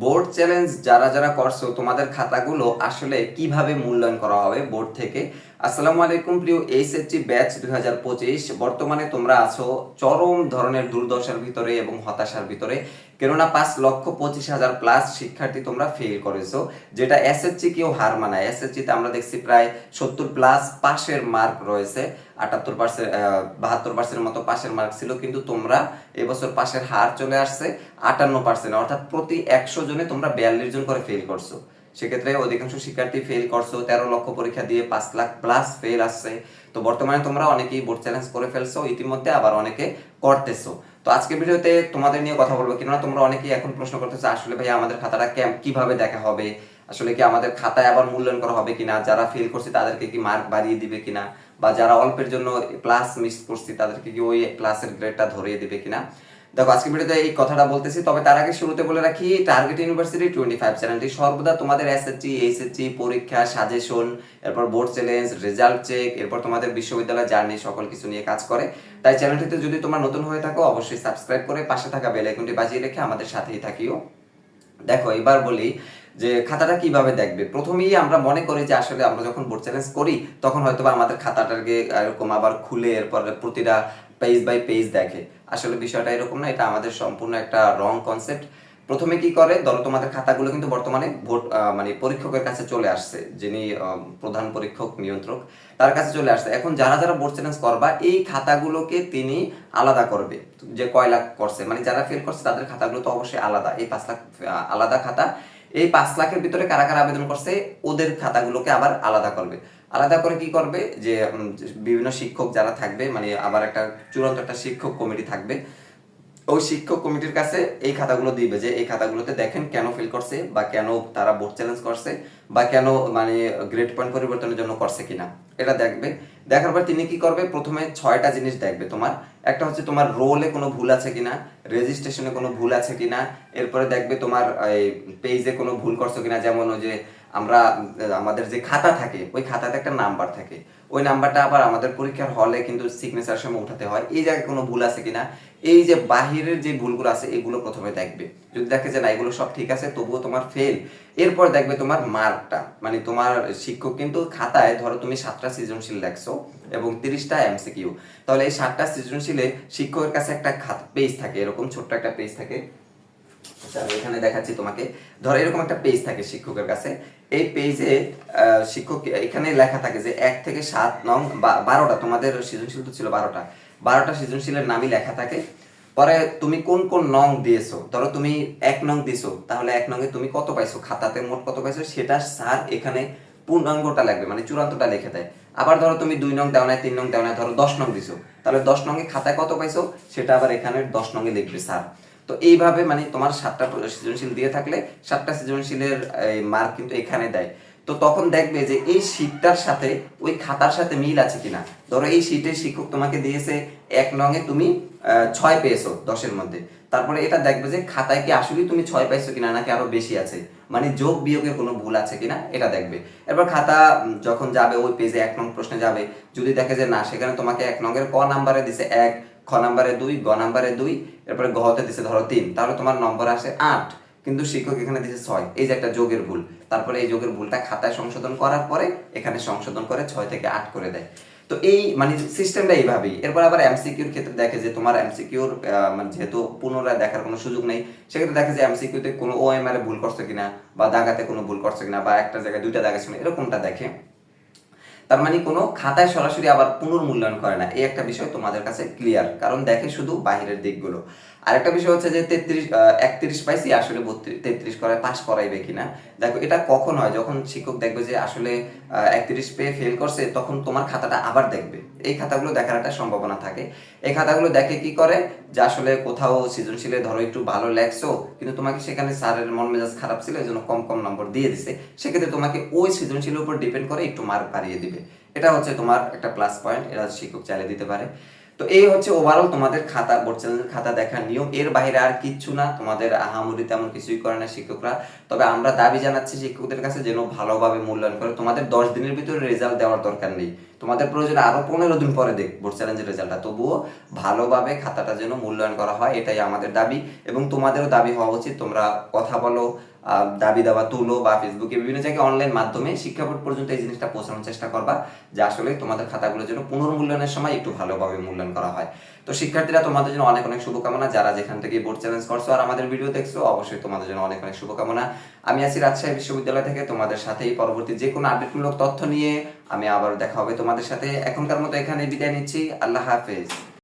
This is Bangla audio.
বোর্ড চ্যালেঞ্জ যারা যারা করছ তোমাদের খাতাগুলো আসলে কীভাবে মূল্যায়ন করা হবে বোর্ড থেকে? আসসালামু আলাইকুম প্রিয় এইচএসসি ব্যাচ দুই হাজার পঁচিশ। বর্তমানে তোমরা আছো চরম ধরনের দুর্দশার ভিতরে এবং হতাশার ভিতরে। কেননা পাঁচ লক্ষ পঁচিশ হাজার প্লাস শিক্ষার্থী তোমরা ফেল যেটা এসএসসি কেউ হার মানায়। এসএসসি তে আমরা দেখছি প্রায় সত্তর প্লাস পাশের মার্ক রয়েছে। আটাত্তর পার্সেন্ট বাহাত্তর পার্সেন্টের মতো পাশের মার্ক ছিল, কিন্তু তোমরা এবছর পাশের হার চলে আসছে আটান্ন পার্সেন্ট অর্থাৎ প্রতি একশো জনে তোমরা বিয়াল্লিশ জন করে ফেল করছ। সেক্ষেত্রে অধিকাংশ শিক্ষার্থী ফেল করছ, তেরো লক্ষ পরীক্ষা দিয়ে পাঁচ লাখ প্লাস ফেল আসছে। তো বর্তমানে তোমরা অনেকেই বোর্ড চ্যালেঞ্জ করে ফেলছো, ইতিমধ্যে আবার অনেকে করতেছো। তো আজকের ভিডিওতে তোমাদের নিয়ে কথা বলব কেননা তোমরা অনেকেই এখন প্রশ্ন করতেছো, আসলে ভাই আমাদের খাতাটা ক্যাম্প কীভাবে দেখা হবে? আসলে কি আমাদের খাতায় আবার মূল্যায়ন করা হবে কিনা? যারা ফেল করছে তাদেরকে কি মার্ক বাড়িয়ে দিবে কিনা? বা যারা অল্পের জন্য ক্লাস মিস করছি তাদেরকে কি ওই ক্লাসের গ্রেডটা ধরিয়ে দিবে কিনা? দেখো আজকে ভিডিওতে এই কথাটা বলতেছি, তবে তার আগে শুরুতে বলে রাখি টার্গেট ইউনিভার্সিটি টোয়েন্টি ফাইভ চ্যানেলটি সর্বদা তোমাদের এসএসসি এইচএসসি পরীক্ষা সাজেশন এরপর বোর্ড চ্যালেঞ্জ রেজাল্ট চেক এরপর তোমাদের বিশ্ববিদ্যালয় জার্নি সকল কিছু নিয়ে কাজ করে। তাই চ্যানেলটিতে যদি তোমরা নতুন হয়ে থাকো, অবশ্যই সাবস্ক্রাইব করে পাশে থাকা বেল আইকনটি বাজিয়ে রেখে আমাদের সাথেই থাকিও। দেখো, এবার বলি যে খাতাটা কীভাবে দেখবে? প্রথমেই আমরা মনে করি যে আসলে আমরা যখন বোর্ড চ্যালেঞ্জ করি, তখন হয়তো আমাদের খাতাটাকে এরকম আবার খুলে এরপর প্রতিটা পেজ বাই পেজ দেখে। আসলে বিষয়টা এরকম না, এটা আমাদের সম্পূর্ণ একটা রং কনসেপ্ট প্রথমে কি করে? ধরো তোমাদের খাতাগুলো কিন্তু বর্তমানে ভোট মানে পরীক্ষকের কাছে চলে আসছে, যিনি প্রধান পরীক্ষক, নিয়ন্ত্রক, তার কাছে চলে আসছে। এখন যারা যারা ভোট চ্যালেঞ্জ করবা এই খাতাগুলোকে তিনি আলাদা করবে, যে কয় লাখ করছে মানে যারা ফেল করছে তাদের খাতাগুলো তো অবশ্যই আলাদা, এই পাঁচ লাখ আলাদা খাতা। এই পাঁচ লাখের ভিতরে কারা কারা আবেদন করছে, ওদের খাতাগুলোকে আবার আলাদা করবে। আলাদা করে কি করবে? যে বিভিন্ন শিক্ষক যারা থাকবে মানে আবার একটা চূড়ান্ত একটা শিক্ষক কমিটি থাকবে, ওই শিক্ষক কমিটির কাছে এই খাতাগুলো দিবে যে, এই খাতাগুলোতে দেখেন কেন ফেল করছে বা কেন তারা বোর্ড চ্যালেঞ্জ করছে বা কেন মানে গ্রেড পয়েন্ট পরিবর্তনের জন্য করছে কিনা। এটা দেখবে। দেখার পর তিনি কি করবে? প্রথমে ছয়টা জিনিস দেখবে তোমার। একটা হচ্ছে তোমার রোলে কোনো ভুল আছে কিনা রেজিস্ট্রেশনে কোনো ভুল আছে কিনা, এরপরে দেখবে তোমার, এই পেজে কোনো ভুল করছ কিনা, যেমন ওই যে আমরা, আমাদের যে খাতা থাকে, ওই খাতাতে একটা নাম্বার থাকে। ওই নাম্বারটা আবার আমাদের পরীক্ষার হলে কিন্তু সিগনেচার সময় উঠাতে হয়। এই জায়গায় কোনো ভুল আছে কিনা? এই যে বাহিরের যে ভুলগুলো আছে, এগুলো প্রথমে দেখবে। যদি দেখে যে না, এগুলো সব ঠিক আছে, তবুও তোমার ফেল এরপর দেখবে তোমার মার্কটা মানে তোমার শিক্ষক কিন্তু খাতায়, ধরো তুমি সাতটা সৃজনশীল লেখছো এবং তিরিশটা এমসিকিউ তাহলে এই সাতটা সৃজনশীলে শিক্ষকের কাছে একটা খাত পেজ থাকে, এরকম ছোট্ট একটা পেজ থাকে। আচ্ছা এখানে দেখাচ্ছি তোমাকে। ধরো, এরকম একটা পেজ থাকে শিক্ষকের কাছে। এই পেজে শিক্ষক, এখানে লেখা থাকে যে এক থেকে সাত নং বারোটা, তোমাদের সৃজনশীল তো ছিল বারোটা। বারোটা সৃজনশীলের নামই লেখা থাকে। পরে তুমি কোন কোন নং দিয়েছ? ধরো, তুমি এক নং দিছো, তাহলে এক তুমি কত পাইছো? খাতাতে মোট কত পাইছো? সেটা স্যার এখানে পূর্ণাঙ্গটা লাগবে মানে চূড়ান্তটা লিখে দেয়। আবার ধরো, তুমি দুই নং দেও নাই, তিন নং দেও নাই, ধরো দশ নং দিছো। তাহলে দশ নংয়ে খাতায় কত পাইছো? সেটা আবার এখানে দশ নংয়ে লিখবে স্যার। তো এইভাবে মানে তোমার সাতটা সৃজনশীল দিয়ে থাকলে সাতটা সৃজনশীলের মার্ক কিন্তু এখানে দেয়। তো তখন দেখবে যে এই শীটটার সাথে ওই খাতার সাথে মিল আছে কিনা। ধরো এই শীটের শিক্ষক তোমাকে দিয়েছে এক নঙে তুমি ছয় পেয়েছ দশের মধ্যে। তারপরে এটা দেখবে যে খাতায় কি আসলেই তুমি ছয় পাইছো কিনা নাকি আরও বেশি আছে। মানে যোগ বিয়োগের কোনো ভুল আছে কিনা এটা দেখবে। এরপর খাতা যখন যাবে ওই পেজে এক নং প্রশ্নে যাবে। যদি দেখে যে না, সেখানে তোমাকে এক নঙের ক নাম্বারে দিছে এক খ নাম্বারে দুই, গ নাম্বারে দুই, এরপরে গহতে দিছে ধরো তিন। তাহলে তোমার নম্বর আসে আট, কিন্তু শিক্ষক এখানে দিছে ছয়। এই যে একটা যোগের ভুল। তারপরে এই যোগের ভুলটা খাতায় সংশোধন করার পরে এখানে সংশোধন করে ছয় থেকে আট করে দেয়। তো এই মানে সিস্টেমটা এইভাবেই। এরপর আবার এমসিকিউর ক্ষেত্রে দেখে যে তোমার এমসিকিউর মানে যেহেতু পুনরায় দেখার কোনো সুযোগ নেই, সেক্ষেত্রে দেখে যে এমসিকিউতে কোনো ওএমআর এ ভুল করছে কিনা বা দাগাতে কোনো ভুল করছে কিনা বা একটা জায়গায় দুইটা দাগা ছিল এরকমটা দেখে। তার মানে কোনো খাতায় সরাসরি আবার পুনর্মূল্যায়ন করে না। এই একটা বিষয় তোমাদের কাছে ক্লিয়ার কারণ দেখে শুধু বাহিরের দিকগুলো। আরেকটা বিষয় হচ্ছে যে তেত্রিশ একত্রিশ পাইছি, আসলে তেত্রিশ করায় পাস করাইবে কিনা। দেখো, এটা কখন হয়? যখন শিক্ষক দেখবে যে আসলে একত্রিশ পেয়ে ফেল করছে, তখন তোমার খাতাটা আবার দেখবে। এই খাতাগুলো দেখার একটা সম্ভাবনা থাকে। এই খাতাগুলো দেখে কি করে? যে আসলে কোথাও সৃজনশীলে ধরো একটু ভালো লেখছো, কিন্তু তোমাকে সেখানে স্যারের মন মেজাজ খারাপ ছিল এই জন্য কম কম নম্বর দিয়ে দিছে। সেক্ষেত্রে তোমাকে ওই সৃজনশীলের উপর ডিপেন্ড করে একটু মার্ক বাড়িয়ে দিবে। এটা হচ্ছে তোমার একটা প্লাস পয়েন্ট এটা শিক্ষক চালিয়ে দিতে পারে। তো এই হচ্ছে ওভারঅল তোমাদের খাতা বোর্ড চ্যানেলের খাতা দেখার নিয়ম। এর বাইরে আর কিচ্ছু না, তোমাদের আহামরি তেমন কিছুই করে না শিক্ষকরা। তবে আমরা দাবি জানাচ্ছি শিক্ষকদের কাছে যেন ভালোভাবে মূল্যায়ন করে। তোমাদের দশ দিনের ভিতরে রেজাল্ট দেওয়ার দরকার নেই। তোমাদের প্রয়োজনে আরও পনেরো দিন পরে দেখ বোর্ড চ্যালেঞ্জের রেজাল্টটা তবুও ভালোভাবে খাতাটা যেন মূল্যায়ন করা হয়, এটাই আমাদের দাবি। এবং তোমাদেরও দাবি হওয়া উচিত। তোমরা কথা বলো দাবি দাবা, তুলো বা ফেসবুকে বিভিন্ন জায়গায় অনলাইন মাধ্যমে শিক্ষা বোর্ড পর্যন্ত এই জিনিসটা পৌঁছানোর চেষ্টা করবা, যে আসলে তোমাদের খাতাগুলোর জন্য পুনর্মূল্যায়নের সময় একটু ভালোভাবে মূল্যায়ন করা হয়। তো শিক্ষার্থীরা, তোমাদের জন্য অনেক অনেক শুভকামনা। যারা যেখান থেকে বোর্ড চ্যালেঞ্জ করছ আর আমাদের ভিডিও দেখছ, অবশ্যই তোমাদের জন্য অনেক অনেক শুভকামনা। আমি আছি রাজশাহী বিশ্ববিদ্যালয় থেকে, তোমাদের সাথেই পরবর্তী যে কোনো আপডেটমূলক তথ্য নিয়ে আমি আবার দেখা হবে তোমাদের সাথে। এখনকার মতো এখানে বিদায় নিচ্ছি। আল্লাহ হাফেজ।